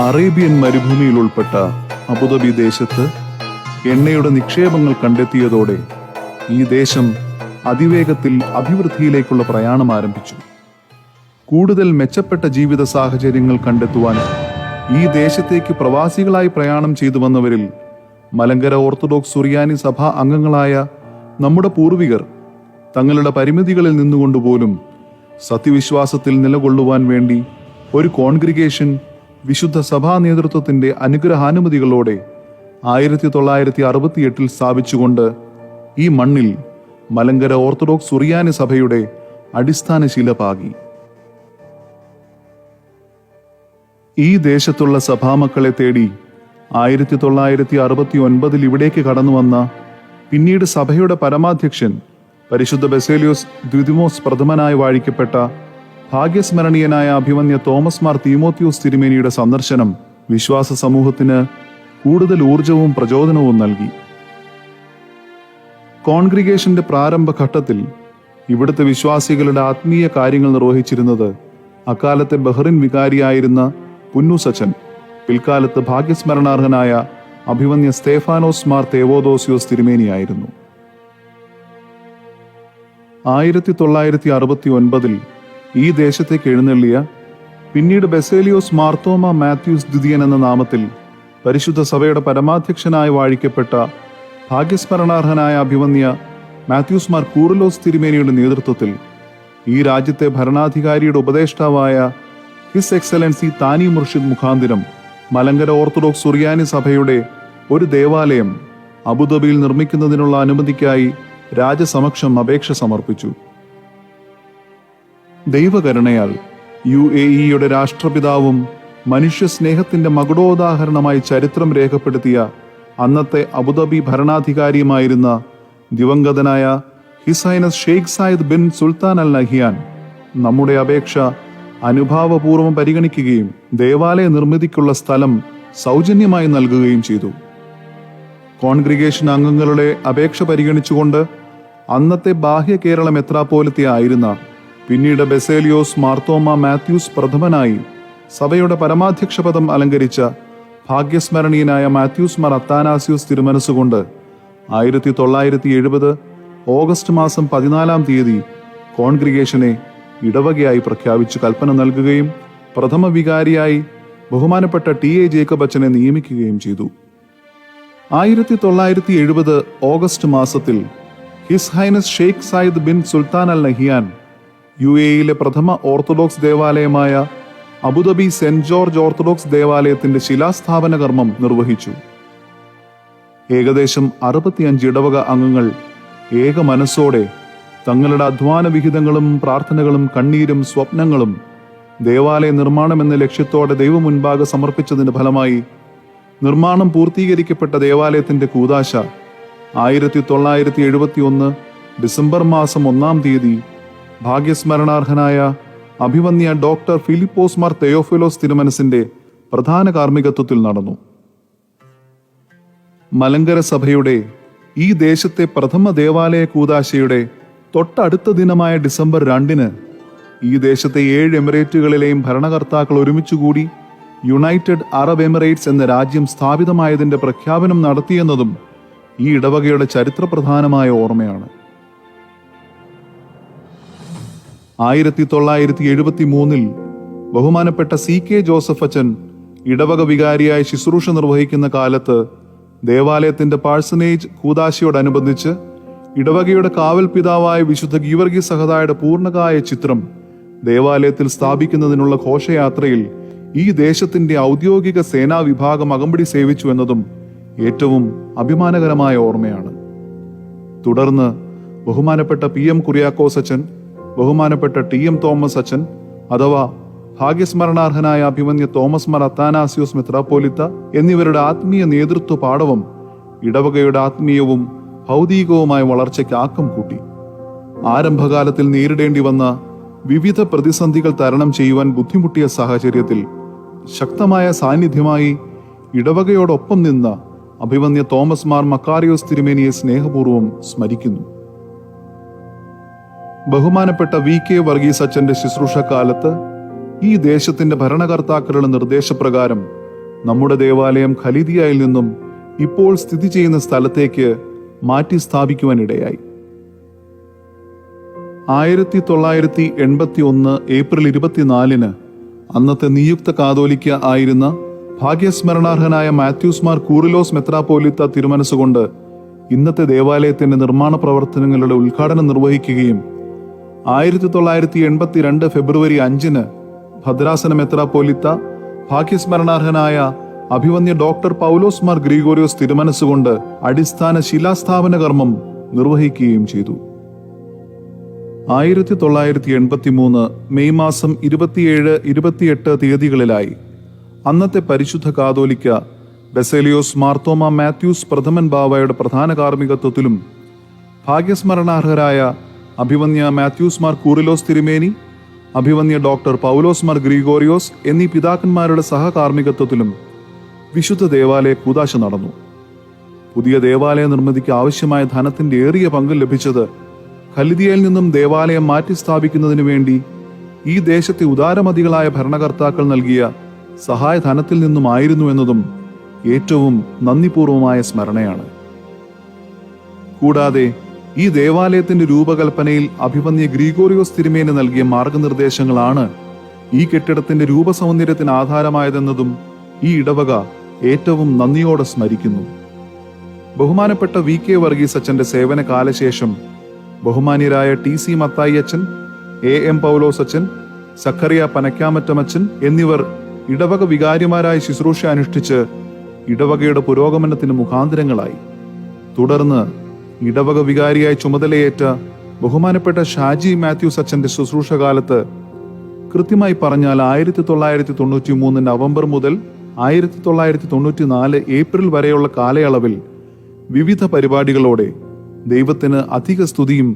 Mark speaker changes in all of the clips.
Speaker 1: Arabian മരുഭൂമിയിൽ ഉൾപ്പെട്ട Abu Dhabi ദേശത്ത് എണ്ണയുടെ നിക്ഷേപങ്ങൾ കണ്ടെത്തിയതോടെ ഈ ദേശം അതിവേഗത്തിൽ അഭിവൃദ്ധിയിലേക്കുള്ള പ്രയാണം ആരംഭിച്ചു. കൂടുതൽ മെച്ചപ്പെട്ട ജീവിത സാഹചര്യങ്ങൾ കണ്ടെത്തുവാൻ ഈ ദേശത്തേക്ക് പ്രവാസികളായി പ്രയാണം ചെയ്തു വന്നവരിൽ മലങ്കര ഓർത്തഡോക്സ് സുറിയാനി സഭാ അംഗങ്ങളായ നമ്മുടെ പൂർവികർ തങ്ങളുടെ പരിമിതികളിൽ നിന്നുകൊണ്ടുപോലും സത്യവിശ്വാസത്തിൽ നിലകൊള്ളുവാൻ വേണ്ടി ഒരു കോൺഗ്രിഗേഷൻ വിശുദ്ധ സഭാ നേതൃത്വത്തിന്റെ അനുഗ്രഹാനുമതികളോടെ ആയിരത്തി തൊള്ളായിരത്തി അറുപത്തിയെട്ടിൽ സ്ഥാപിച്ചുകൊണ്ട് ഈ മണ്ണിൽ മലങ്കര ഓർത്തഡോക്സ് സുറിയാനി സഭയുടെ അടിസ്ഥാന ശിലപാകി ഈ ദേശത്തുള്ള സഭാമക്കളെ തേടി ആയിരത്തി തൊള്ളായിരത്തി അറുപത്തി ഒൻപതിൽ ഇവിടേക്ക് കടന്നു വന്ന പിന്നീട് സഭയുടെ പരമാധ്യക്ഷൻ പരിശുദ്ധ ബെസേലിയോസ് ദ്വിതിമോസ് പ്രഥമനായി വാഴിക്കപ്പെട്ട ഭാഗ്യസ്മരണീയനായ അഭിമന്യ തോമസ് മാർ തീമോത്യോസ് തിരുമേനിയുടെ സന്ദർശനം വിശ്വാസ സമൂഹത്തിന് കൂടുതൽ ഊർജവും പ്രചോദനവും നൽകി. കോൺഗ്രിഗേഷന്റെ പ്രാരംഭ ഘട്ടത്തിൽ ഇവിടുത്തെ വിശ്വാസികളുടെ ആത്മീയ കാര്യങ്ങൾ നിർവഹിച്ചിരുന്നത് അക്കാലത്തെ ബഹ്റിൻ വികാരിയായിരുന്ന പുന്നൂസച്ചൻ പിൽക്കാലത്ത് ഭാഗ്യസ്മരണാർഹനായ അഭിമന്യ സ്തേഫാനോസ് മാർ തേവോദോസിയോസ് തിരുമേനിയായിരുന്നു. ആയിരത്തി തൊള്ളായിരത്തി അറുപത്തി ഒൻപതിൽ ഈ ദേശത്തേക്ക് എഴുന്നള്ളിയ പിന്നീട് ബെസേലിയോസ് മാർത്തോമ മാത്യൂസ് ദ്വിതീയൻ എന്ന നാമത്തിൽ പരിശുദ്ധ സഭയുടെ പരമാധ്യക്ഷനായി വാഴിക്കപ്പെട്ട ഭാഗ്യസ്മരണാർഹനായ അഭിമന്യ മാത്യൂസ് മാർ കൂറലോസ് തിരുമേനിയുടെ നേതൃത്വത്തിൽ ഈ രാജ്യത്തെ ഭരണാധികാരിയുടെ ഉപദേഷ്ടാവായ ഹിസ് എക്സലൻസി താനി മുർഷിദ് മുഖാന്തിരം മലങ്കര ഓർത്തഡോക്സ് സുറിയാനി സഭയുടെ ഒരു ദേവാലയം അബുദാബിയിൽ നിർമ്മിക്കുന്നതിനുള്ള അനുമതിക്കായി രാജസമക്ഷം അപേക്ഷ സമർപ്പിച്ചു. ദൈവകരുണയാൽ യു എ ഇയുടെ രാഷ്ട്രപിതാവും മനുഷ്യ സ്നേഹത്തിന്റെ മകുടോദാഹരണമായി ചരിത്രം രേഖപ്പെടുത്തിയ അന്നത്തെ അബുദാബി ഭരണാധികാരിയുമായിരുന്ന ദിവംഗതനായ His Highness Sheikh Zayed bin Sultan Al Nahyan നമ്മുടെ അപേക്ഷ അനുഭാവപൂർവം പരിഗണിക്കുകയും ദേവാലയ നിർമ്മിതിക്കുള്ള സ്ഥലം സൗജന്യമായി നൽകുകയും ചെയ്തു. കോൺഗ്രിഗേഷൻ അംഗങ്ങളുടെ അപേക്ഷ പരിഗണിച്ചുകൊണ്ട് അന്നത്തെ ബാഹ്യ കേരളം എത്രാപോലത്തെ ആയിരുന്ന പിന്നീട് ബെസേലിയോസ് മാർത്തോമ മാത്യൂസ് പ്രഥമനായി സഭയുടെ പരമാധ്യക്ഷ പദം അലങ്കരിച്ച ഭാഗ്യസ്മരണീയനായ മാത്യൂസ് മാർ അത്താനാസ്യൂസ് തിരുമനസ്സുകൊണ്ട് ആയിരത്തി തൊള്ളായിരത്തി എഴുപത് ഓഗസ്റ്റ് മാസം പതിനാലാം തീയതി കോൺഗ്രിഗേഷനെ ഇടവകയായി പ്രഖ്യാപിച്ച് കൽപ്പന നൽകുകയും പ്രഥമ വികാരിയായി ബഹുമാനപ്പെട്ട ടി എ ജേക്കബ് അച്ഛനെ നിയമിക്കുകയും ചെയ്തു. ആയിരത്തി തൊള്ളായിരത്തി എഴുപത് ഓഗസ്റ്റ് മാസത്തിൽ His Highness Sheikh Zayed bin Sultan Al Nahyan U എയിലെ പ്രഥമ Orthodox ദേവാലയമായ Abu Dhabi Saint George Orthodox ദേവാലയത്തിന്റെ ശിലാസ്ഥാപന കർമ്മം നിർവഹിച്ചു. ഏകദേശം അറുപത്തിയഞ്ച് ഇടവക അംഗങ്ങൾ ഏക മനസ്സോടെ തങ്ങളുടെ അധ്വാന വിഹിതങ്ങളും പ്രാർത്ഥനകളും കണ്ണീരും സ്വപ്നങ്ങളും ദേവാലയ നിർമ്മാണം എന്ന ലക്ഷ്യത്തോടെ ദൈവം മുൻപാകെ സമർപ്പിച്ചതിന്റെ ഫലമായി നിർമ്മാണം പൂർത്തീകരിക്കപ്പെട്ട ദേവാലയത്തിന്റെ കൂതാശ ആയിരത്തി തൊള്ളായിരത്തി എഴുപത്തി ഒന്ന് ഡിസംബർ മാസം ഒന്നാം തീയതി ഭാഗ്യസ്മരണാർഹനായ അഭിമന്യ ഡോക്ടർ ഫിലിപ്പോസ് മാർ തെയോഫിലോസ് തിരുമനസിന്റെ പ്രധാന കാർമ്മികത്വത്തിൽ നടന്നു. മലങ്കര സഭയുടെ ഈ ദേശത്തെ പ്രഥമ ദേവാലയ കൂതാശയുടെ തൊട്ടടുത്ത ദിനമായ ഡിസംബർ രണ്ടിന് ഈ ദേശത്തെ ഏഴ് എമിറേറ്റുകളിലെയും ഭരണകർത്താക്കൾ ഒരുമിച്ചുകൂടി യുണൈറ്റഡ് അറബ് എമിറേറ്റ്സ് എന്ന രാജ്യം സ്ഥാപിതമായതിന്റെ പ്രഖ്യാപനം നടത്തിയെന്നതും ഈ ഇടവകയുടെ ചരിത്രപ്രധാനമായ ഓർമ്മയാണ്. ആയിരത്തി തൊള്ളായിരത്തി എഴുപത്തി മൂന്നിൽ ബഹുമാനപ്പെട്ട സി കെ ജോസഫ് അച്ചൻ ഇടവക വികാരിയായി ശുശ്രൂഷ നിർവഹിക്കുന്ന കാലത്ത് ദേവാലയത്തിന്റെ പാഴ്സനേജ് കൂതാശയോടനുബന്ധിച്ച് ഇടവകയുടെ കാവൽ പിതാവായ വിശുദ്ധ ഗീവർഗി സഹതായുടെ പൂർണകായ ചിത്രം ദേവാലയത്തിൽ സ്ഥാപിക്കുന്നതിനുള്ള ഘോഷയാത്രയിൽ ഈ ദേശത്തിന്റെ ഔദ്യോഗിക സേനാ വിഭാഗം അകമ്പടി സേവിച്ചു എന്നതും ഏറ്റവും അഭിമാനകരമായ ഓർമ്മയാണ്. തുടർന്ന് ബഹുമാനപ്പെട്ട പി എം കുര്യാക്കോസ് അച്ഛൻ ബഹുമാനപ്പെട്ട ടി എം തോമസ് അച്ഛൻ അഥവാ ഭാഗ്യസ്മരണാർഹനായ അഭിമന്യ തോമസ് മാർ അത്താനാസിയോസ് മെത്രാപ്പോലിത്ത എന്നിവരുടെ ആത്മീയ നേതൃത്വ പാടവം ഇടവകയുടെ ആത്മീയവും ഭൗതികവുമായ വളർച്ചയ്ക്ക് ആക്കം കൂട്ടി. ആരംഭകാലത്തിൽ നേരിടേണ്ടി വന്ന വിവിധ പ്രതിസന്ധികൾ തരണം ചെയ്യുവാൻ ബുദ്ധിമുട്ടിയ സാഹചര്യത്തിൽ ശക്തമായ സാന്നിധ്യമായി ഇടവകയോടൊപ്പം നിന്ന അഭിമന്യ തോമസ് മാർ മക്കാരിയോസ് തിരുമേനിയെ സ്നേഹപൂർവം സ്മരിക്കുന്നു. ബഹുമാനപ്പെട്ട വി കെ വർഗീസ് അച്ഛന്റെ ശുശ്രൂഷ കാലത്ത് ഈ ദേശത്തിന്റെ ഭരണകർത്താക്കളുടെ നിർദ്ദേശപ്രകാരം നമ്മുടെ ദേവാലയം ഖലീദിയയിൽ നിന്നും ഇപ്പോൾ സ്ഥിതി ചെയ്യുന്ന സ്ഥലത്തേക്ക് മാറ്റി സ്ഥാപിക്കുവാനിടയായി. ആയിരത്തി തൊള്ളായിരത്തി എൺപത്തി ഒന്ന് ഏപ്രിൽ ഇരുപത്തിനാലിന് അന്നത്തെ നിയുക്ത കാതോലിക്ക ആയിരുന്ന ഭാഗ്യസ്മരണാർഹനായ മാത്യൂസ് മാർ കൂറിലോസ് മെത്രാപോലിത്ത തിരുമനസ്സുകൊണ്ട് ഇന്നത്തെ ദേവാലയത്തിന്റെ നിർമ്മാണ പ്രവർത്തനങ്ങളുടെ ഉദ്ഘാടനം നിർവഹിക്കുകയും ആയിരത്തി തൊള്ളായിരത്തി എൺപത്തി രണ്ട് ഫെബ്രുവരി അഞ്ചിന് ഭദ്രാസന മെത്രാപ്പോലിത്ത ഭാഗ്യസ്മരണാർഹനായ അഭിവന്യ ഡോക്ടർ പൗലോസ് മാർ ഗ്രിഗോറിയോസ് തിരുമനസ്സുകൊണ്ട് അടിസ്ഥാന ശിലാസ്ഥാപന കർമ്മം നിർവഹിക്കുകയും ചെയ്തു. ആയിരത്തി തൊള്ളായിരത്തി എൺപത്തി മൂന്ന് മെയ് മാസം ഇരുപത്തിയേഴ് ഇരുപത്തിയെട്ട് തീയതികളിലായി അന്നത്തെ പരിശുദ്ധ കാതോലിക്ക ബെസേലിയോസ് മാർത്തോമ മാത്യൂസ് പ്രഥമൻ ബാവയുടെ പ്രധാന കാർമ്മികത്വത്തിലും ഭാഗ്യസ്മരണാർഹരായ അഭിവന്യ മാത്യൂസ് മാർ കൂറിലോസ് തിരുമേനി അഭിവന്യ ഡോക്ടർ പൗലോസ് മാർ ഗ്രിഗോറിയോസ് എന്നീ പിതാക്കന്മാരുടെ സഹകാർമ്മികത്വത്തിലും വിശുദ്ധ ദേവാലയ കൂതാശ നടന്നു. പുതിയ ദേവാലയ നിർമ്മിതിക്ക് ആവശ്യമായ ധനത്തിന്റെ ഏറിയ പങ്ക് ലഭിച്ചത് ഖലിദിയയിൽ നിന്നും ദേവാലയം മാറ്റി സ്ഥാപിക്കുന്നതിനു വേണ്ടി ഈ ദേശത്തെ ഉദാരമതികളായ ഭരണകർത്താക്കൾ നൽകിയ സഹായധനത്തിൽ നിന്നുമായിരുന്നു എന്നതും ഏറ്റവും നന്ദിപൂർവമായ സ്മരണയാണ്. കൂടാതെ ഈ ദേവാലയത്തിന്റെ രൂപകൽപ്പനയിൽ അഭിമന്യ ഗ്രീഗോറിയോസ് തിരുമേന് നൽകിയ മാർഗനിർദ്ദേശങ്ങളാണ് ഈ കെട്ടിടത്തിന്റെ രൂപസൗന്ദര്യത്തിന് ആധാരമായതെന്നതും ഈ ഇടവക ഏറ്റവും നന്ദിയോടെ സ്മരിക്കുന്നു. ബഹുമാനപ്പെട്ട വി കെ വർഗീസ് അച്ഛന്റെ സേവന കാലശേഷം ബഹുമാന്യരായ ടി സി മത്തായി അച്ഛൻ എ എം പൗലോസ് അച്ഛൻ സഖറിയ പനക്കാമറ്റമച്ചൻ എന്നിവർ ഇടവക വികാരിമാരായി ശുശ്രൂഷ അനുഷ്ഠിച്ച് ഇടവകയുടെ പുരോഗമനത്തിന് മുഖാന്തരങ്ങളായി. തുടർന്ന് ഇടവക വികാരിയായി ചുമതലയേറ്റ ബഹുമാനപ്പെട്ട ഷാജി മാത്യൂസ് അച്ഛന്റെ ശുശ്രൂഷ കാലത്ത് കൃത്യമായി പറഞ്ഞാൽ ആയിരത്തി തൊള്ളായിരത്തി തൊണ്ണൂറ്റി മൂന്ന് നവംബർ മുതൽ ആയിരത്തി തൊള്ളായിരത്തി തൊണ്ണൂറ്റി നാല് ഏപ്രിൽ വരെയുള്ള കാലയളവിൽ വിവിധ പരിപാടികളോടെ ദൈവത്തിന് അധിക സ്തുതിയും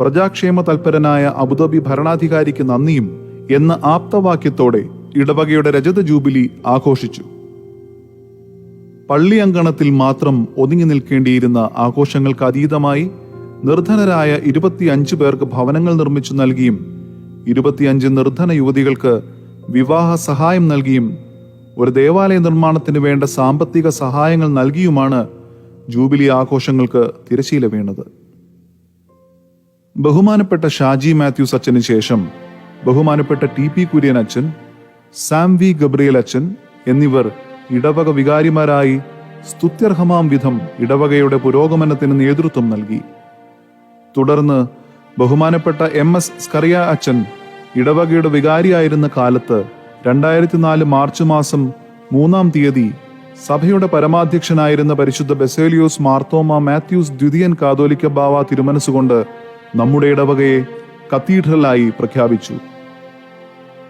Speaker 1: പ്രജാക്ഷേമ തൽപരനായ അബുദാബി ഭരണാധികാരിക്ക് നന്ദിയും എന്ന ആപ്തവാക്യത്തോടെ ഇടവകയുടെ രജത ജൂബിലി ആഘോഷിച്ചു. പള്ളി അങ്കണത്തിൽ മാത്രം ഒതുങ്ങി നിൽക്കേണ്ടിയിരുന്ന ആഘോഷങ്ങൾക്ക് അതീതമായി നിർധനരായ ഇരുപത്തിയഞ്ച് പേർക്ക് ഭവനങ്ങൾ നിർമ്മിച്ചു നൽകിയും ഇരുപത്തിയഞ്ച് നിർധന യുവതികൾക്ക് വിവാഹ സഹായം നൽകിയും ഒരു ദേവാലയ നിർമ്മാണത്തിന് വേണ്ട സാമ്പത്തിക സഹായങ്ങൾ നൽകിയുമാണ് ജൂബിലി ആഘോഷങ്ങൾക്ക് തിരശീല വീണത്. ബഹുമാനപ്പെട്ട ഷാജി മാത്യൂസ് അച്ഛന് ശേഷം ബഹുമാനപ്പെട്ട ടി പി കുര്യൻ അച്ഛൻ സാം വി ഗബ്രിയൽ അച്ഛൻ എന്നിവർ ഇടവക വികാരിമാരായി സ്തുത്യർഹമാം വിധം ഇടവകയുടെ പുരോഗമനത്തിന് നേതൃത്വം നൽകി. തുടർന്ന് ബഹുമാനപ്പെട്ട എം എസ് സ്കറിയ അച്ഛൻ ഇടവകയുടെ വികാരിയായിരുന്ന കാലത്ത് രണ്ടായിരത്തി നാല് മാർച്ച് മാസം മൂന്നാം തീയതി സഭയുടെ പരമാധ്യക്ഷനായിരുന്ന പരിശുദ്ധ ബെസേലിയോസ് മാർത്തോമ മാത്യൂസ് ദ്വിതീയൻ കാതോലിക്ക ബാവ തിരുമനസുകൊണ്ട് നമ്മുടെ ഇടവകയെ കത്തീഡ്രലായി പ്രഖ്യാപിച്ചു.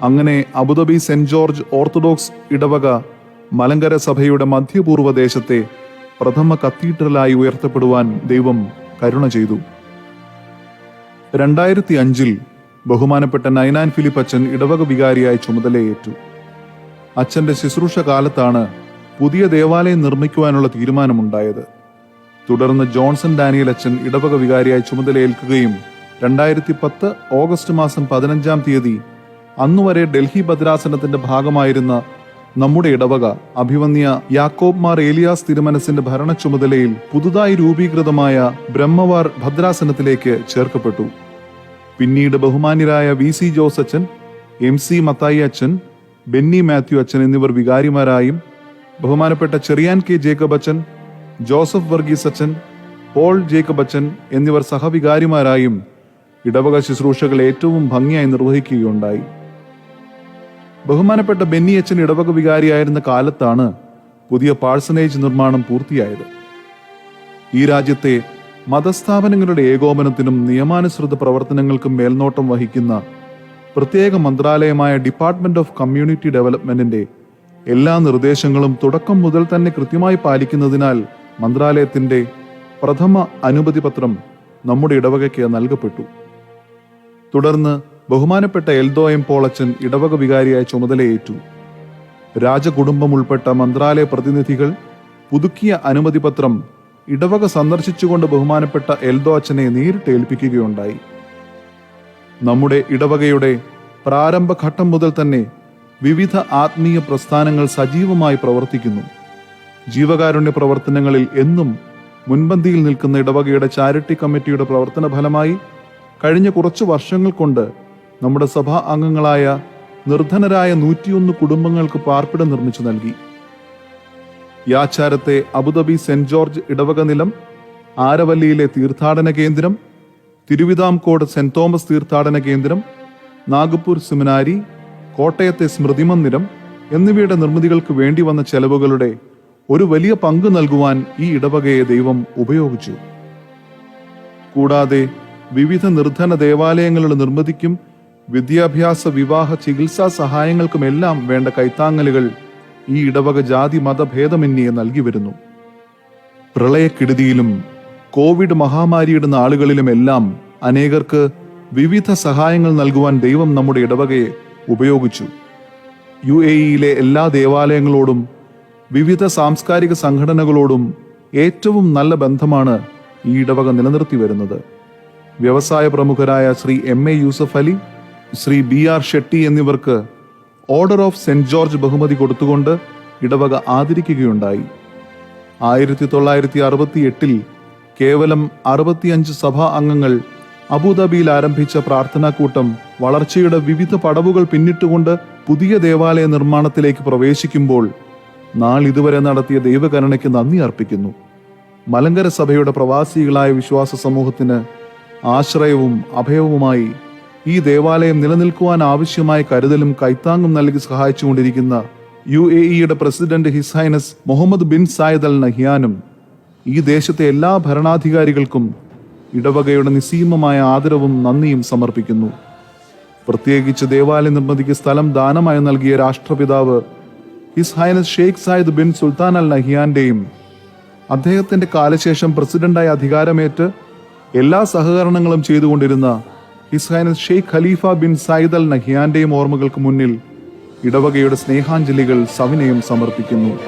Speaker 1: അങ്ങനെ അബുദാബി സെന്റ് ജോർജ് ഓർത്തഡോക്സ് ഇടവക മലങ്കര സഭയുടെ മധ്യപൂർവ ദേശത്തെ പ്രഥമ കത്തീഡ്രലായി ഉയർത്തപ്പെടുവാൻ ദൈവം കരുണ ചെയ്തു. രണ്ടായിരത്തി അഞ്ചിൽ ബഹുമാനപ്പെട്ട നൈനാൻ ഫിലിപ്പ് അച്ഛൻ ഇടവക വികാരിയായി ചുമതലയേറ്റു. അച്ഛന്റെ ശുശ്രൂഷ കാലത്താണ് പുതിയ ദേവാലയം നിർമ്മിക്കുവാനുള്ള തീരുമാനമുണ്ടായത്. തുടർന്ന് ജോൺസൺ ഡാനിയൽ അച്ഛൻ ഇടവക വികാരിയായി ചുമതലയേൽക്കുകയും രണ്ടായിരത്തി പത്ത് ഓഗസ്റ്റ് മാസം പതിനഞ്ചാം തീയതി അന്നുവരെ ഡൽഹി ഭദ്രാസനത്തിന്റെ ഭാഗമായിരുന്ന നമ്മുടെ ഇടവക അഭിവന്യ യാക്കോബ് മാർ ഏലിയാസ് തിരുമനസിന്റെ ഭരണ ചുമതലയിൽ പുതുതായി രൂപീകൃതമായ ബ്രഹ്മവാർ ഭദ്രാസനത്തിലേക്ക് ചേർക്കപ്പെട്ടു. പിന്നീട് ബഹുമാന്യരായ വി സി ജോസ് അച്ഛൻ എം സി മത്തായി അച്ഛൻ ബെന്നി മാത്യു അച്ഛൻ എന്നിവർ വികാരിമാരായും ബഹുമാനപ്പെട്ട ചെറിയാൻ കെ ജേക്കബ് അച്ഛൻ ജോസഫ് വർഗീസ് അച്ഛൻ പോൾ ജേക്കബ് അച്ഛൻ എന്നിവർ സഹവികാരിമാരായും ഇടവക ശുശ്രൂഷകൾ ഏറ്റവും ഭംഗിയായി നിർവഹിക്കുകയുണ്ടായി. ബഹുമാനപ്പെട്ട ബെന്നി അച്ഛൻ ഇടവക വികാരിയായിരുന്ന കാലത്താണ് പുതിയ പാഴ്സനേജ് നിർമ്മാണം പൂർത്തിയായത്. ഈ രാജ്യത്തെ മതസ്ഥാപനങ്ങളുടെ ഏകോപനത്തിനും നിയമാനുസൃത പ്രവർത്തനങ്ങൾക്കും മേൽനോട്ടം വഹിക്കുന്ന പ്രത്യേക മന്ത്രാലയമായ ഡിപ്പാർട്ട്മെന്റ് ഓഫ് കമ്മ്യൂണിറ്റി ഡെവലപ്മെന്റിന്റെ എല്ലാ നിർദ്ദേശങ്ങളും തുടക്കം മുതൽ തന്നെ കൃത്യമായി പാലിക്കുന്നതിനാൽ മന്ത്രാലയത്തിന്റെ പ്രഥമ അനുമതി പത്രം നമ്മുടെ ഇടവകയ്ക്ക് നൽകപ്പെട്ടു. തുടർന്ന് ബഹുമാനപ്പെട്ട എൽദോ എം പോളച്ചൻ ഇടവക വികാരിയായ ചുമതലയേറ്റു. രാജകുടുംബം ഉൾപ്പെട്ട മന്ത്രാലയ പ്രതിനിധികൾ പുതുക്കിയ അനുമതി പത്രം ഇടവക സന്ദർശിച്ചുകൊണ്ട് ബഹുമാനപ്പെട്ട എൽദോ അച്ഛനെ നേരിട്ട് ഏൽപ്പിക്കുകയുണ്ടായി. നമ്മുടെ ഇടവകയുടെ പ്രാരംഭഘട്ടം മുതൽ തന്നെ വിവിധ ആത്മീയ പ്രസ്ഥാനങ്ങൾ സജീവമായി പ്രവർത്തിക്കുന്നു. ജീവകാരുണ്യ പ്രവർത്തനങ്ങളിൽ എന്നും മുൻപന്തിയിൽ നിൽക്കുന്ന ഇടവകയുടെ ചാരിറ്റി കമ്മിറ്റിയുടെ പ്രവർത്തന ഫലമായി കഴിഞ്ഞ കുറച്ചു വർഷങ്ങൾ കൊണ്ട് നമ്മുടെ സഭാ അംഗങ്ങളായ നിർധനരായ നൂറ്റിയൊന്ന് കുടുംബങ്ങൾക്ക് പാർപ്പിടം നിർമ്മിച്ചു നൽകി. യാച്ചാരത്തെ അബുദാബി സെന്റ് ജോർജ് ഇടവക നിലം ആരവല്ലിയിലെ തീർത്ഥാടന കേന്ദ്രം തിരുവിതാംകോട് സെന്റ് തോമസ് തീർത്ഥാടന കേന്ദ്രം നാഗ്പൂർ സെമിനാരി കോട്ടയത്തെ സ്മൃതി മന്ദിരം എന്നിവയുടെ നിർമ്മിതികൾക്ക് വേണ്ടി വന്ന ചെലവുകളുടെ ഒരു വലിയ പങ്ക് നൽകുവാൻ ഈ ഇടവകയെ ദൈവം ഉപയോഗിച്ചു. കൂടാതെ വിവിധ നിർധന ദേവാലയങ്ങളുടെ നിർമ്മിതിക്കും വിദ്യാഭ്യാസ വിവാഹ ചികിത്സാ സഹായങ്ങൾക്കുമെല്ലാം വേണ്ട കൈത്താങ്ങലുകൾ ഈ ഇടവക ജാതി മതഭേദമന്യേ നൽകി വരുന്നു. പ്രളയക്കെടുതിയിലും കോവിഡ് മഹാമാരിയുടെ നാളുകളിലുമെല്ലാം അനേകർക്ക് വിവിധ സഹായങ്ങൾ നൽകുവാൻ ദൈവം നമ്മുടെ ഇടവകയെ ഉപയോഗിച്ചു. യു എ ഇയിലെ എല്ലാ ദേവാലയങ്ങളോടും വിവിധ സാംസ്കാരിക സംഘടനകളോടും ഏറ്റവും നല്ല ബന്ധമാണ് ഈ ഇടവക നിലനിർത്തി വരുന്നത്. വ്യവസായ പ്രമുഖരായ Shri M A Yusuff Ali Shri B R Shetty എന്നിവർക്ക് ഓർഡർ ഓഫ് സെന്റ് ജോർജ് ബഹുമതി കൊടുത്തുകൊണ്ട് ഇടവക ആദരിക്കുകയുണ്ടായി. ആയിരത്തി തൊള്ളായിരത്തി അറുപത്തി എട്ടിൽ കേവലം അറുപത്തിയഞ്ച് സഭാ അംഗങ്ങൾ അബുദാബിയിൽ ആരംഭിച്ച പ്രാർത്ഥനാക്കൂട്ടം വളർച്ചയുടെ വിവിധ പടവുകൾ പിന്നിട്ടുകൊണ്ട് പുതിയ ദേവാലയ നിർമ്മാണത്തിലേക്ക് പ്രവേശിക്കുമ്പോൾ നാൾ ഇതുവരെ നടത്തിയ ദൈവകരുണയ്ക്ക് നന്ദി അർപ്പിക്കുന്നു. മലങ്കര സഭയുടെ പ്രവാസികളായ വിശ്വാസ സമൂഹത്തിന് ആശ്രയവും അഭയവുമായി ഈ ദേവാലയം നിലനിൽക്കുവാൻ ആവശ്യമായ കരുതലും കൈത്താങ്ങും നൽകി സഹായിച്ചുകൊണ്ടിരിക്കുന്ന യു എ ഇയുടെ president His Highness Mohammed bin Zayed Al നഹിയാനും ഈ ദേശത്തെ എല്ലാ ഭരണാധികാരികൾക്കും ഇടവകയുടെ നിസീമമായ ആദരവും നന്ദിയും സമർപ്പിക്കുന്നു. പ്രത്യേകിച്ച് ദേവാലയ നിർമ്മിതിക്ക് സ്ഥലം ദാനമായി നൽകിയ രാഷ്ട്രപിതാവ് His Highness Sheikh Zayed bin Sultan Al നഹിയാന്റെയും അദ്ദേഹത്തിന്റെ കാലശേഷം പ്രസിഡന്റായി അധികാരമേറ്റ് എല്ലാ സഹകരണങ്ങളും ചെയ്തുകൊണ്ടിരുന്ന His Sheikh Khalifa bin Zayed Al നഹിയാന്റെയും ഓർമ്മകൾക്ക് മുന്നിൽ ഇടവകയുടെ സ്നേഹാഞ്ജലികൾ സവിനയം സമർപ്പിക്കുന്നു.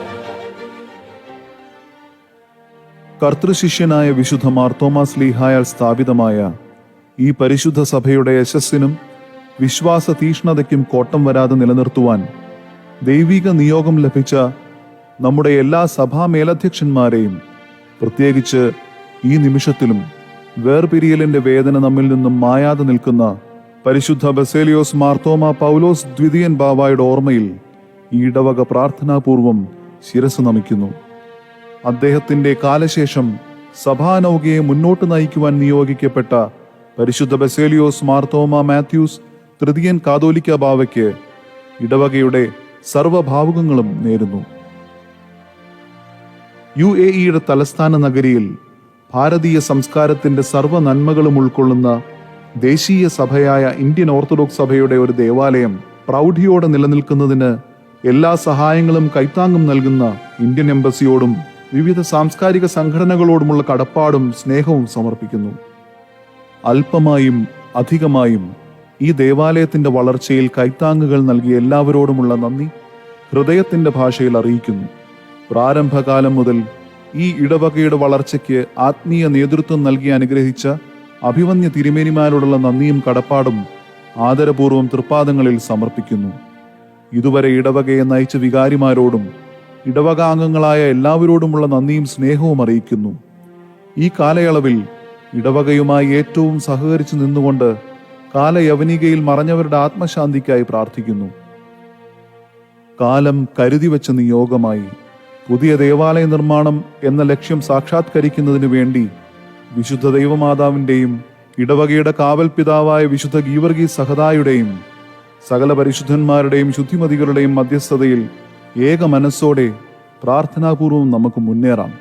Speaker 1: കർത്തൃശിഷ്യനായ വിശുദ്ധ മാർത്തോമാസ് ലീഹായാൽ സ്ഥാപിതമായ ഈ പരിശുദ്ധ സഭയുടെ യശസ്സിനും വിശ്വാസ തീഷ്ണതയ്ക്കും കോട്ടം വരാതെ നിലനിർത്തുവാൻ ദൈവിക നിയോഗം ലഭിച്ച നമ്മുടെ എല്ലാ സഭാ മേലധ്യക്ഷന്മാരെയും പ്രത്യേകിച്ച് ഈ നിമിഷത്തിലും വേർപിരിയലിന്റെ വേദന നമ്മിൽ നിന്നും മായാതെ നിൽക്കുന്ന പരിശുദ്ധ ബസേലിയോസ് മാർത്തോമ പൗലോസ് ദ്വിതീയൻ ബാബായുടെ ഓർമ്മയിൽ ഈടവക പ്രാർത്ഥനാപൂർവം ശിരസ് നമിക്കുന്നു. അദ്ദേഹത്തിന്റെ കാലശേഷം സഭാനൗകയെ മുന്നോട്ട് നയിക്കുവാൻ നിയോഗിക്കപ്പെട്ട പരിശുദ്ധ ബസേലിയോസ് മാർത്തോമ മാത്യൂസ് തൃതീയൻ കാതോലിക്ക ബാവയ്ക്ക് ഇടവകയുടെ സർവഭാവുകങ്ങളും നേരുന്നു. യു എ ഇയുടെ തലസ്ഥാന നഗരിയിൽ ഭാരതീയ സംസ്കാരത്തിന്റെ സർവ നന്മകളും ഉൾക്കൊള്ളുന്ന ദേശീയ സഭയായ ഇന്ത്യൻ ഓർത്തഡോക്സ് സഭയുടെ ഒരു ദേവാലയം പ്രൗഢിയോടെ നിലനിൽക്കുന്നതിന് എല്ലാ സഹായങ്ങളും കൈത്താങ്ങും നൽകുന്ന ഇന്ത്യൻ എംബസിയോടും വിവിധ സാംസ്കാരിക സംഘടനകളോടുമുള്ള കടപ്പാടും സ്നേഹവും സമർപ്പിക്കുന്നു. അല്പമായും അധികമായും ഈ ദേവാലയത്തിന്റെ വളർച്ചയിൽ കൈത്താങ്ങുകൾ നൽകിയ എല്ലാവരോടുമുള്ള നന്ദി ഹൃദയത്തിന്റെ ഭാഷയിൽ അറിയിക്കുന്നു. പ്രാരംഭകാലം മുതൽ ഈ ഇടവകയുടെ വളർച്ചയ്ക്ക് ആത്മീയ നേതൃത്വം നൽകി അനുഗ്രഹിച്ച അഭിവന്യ തിരുമേനിമാരോടുള്ള നന്ദിയും കടപ്പാടും ആദരപൂർവം തൃപ്പാദങ്ങളിൽ സമർപ്പിക്കുന്നു. ഇതുവരെ ഇടവകയെ നയിച്ച വികാരിമാരോടും ഇടവകാംഗങ്ങളായ എല്ലാവരോടുമുള്ള നന്ദിയും സ്നേഹവും അറിയിക്കുന്നു. ഈ കാലയളവിൽ ഇടവകയുമായി ഏറ്റവും സഹകരിച്ചു നിന്നുകൊണ്ട് കാലയവനികയിൽ മറഞ്ഞവരുടെ ആത്മശാന്തിക്കായി പ്രാർത്ഥിക്കുന്നു. കാലം കരുതി വച്ച നിയോഗമായി പുതിയ ദേവാലയ നിർമ്മാണം എന്ന ലക്ഷ്യം സാക്ഷാത്കരിക്കുന്നതിനു വേണ്ടി വിശുദ്ധ ദൈവമാതാവിന്റെയും ഇടവകയുടെ കാവൽ പിതാവായ വിശുദ്ധ ഗീവർഗീ സഹദായുടെയും സകല പരിശുദ്ധന്മാരുടെയും ശുദ്ധിമതികളുടെയും മധ്യസ്ഥതയിൽ ഏക മനസ്സോടെ പ്രാർത്ഥനാപൂർവം നമുക്ക് മുന്നേറാം.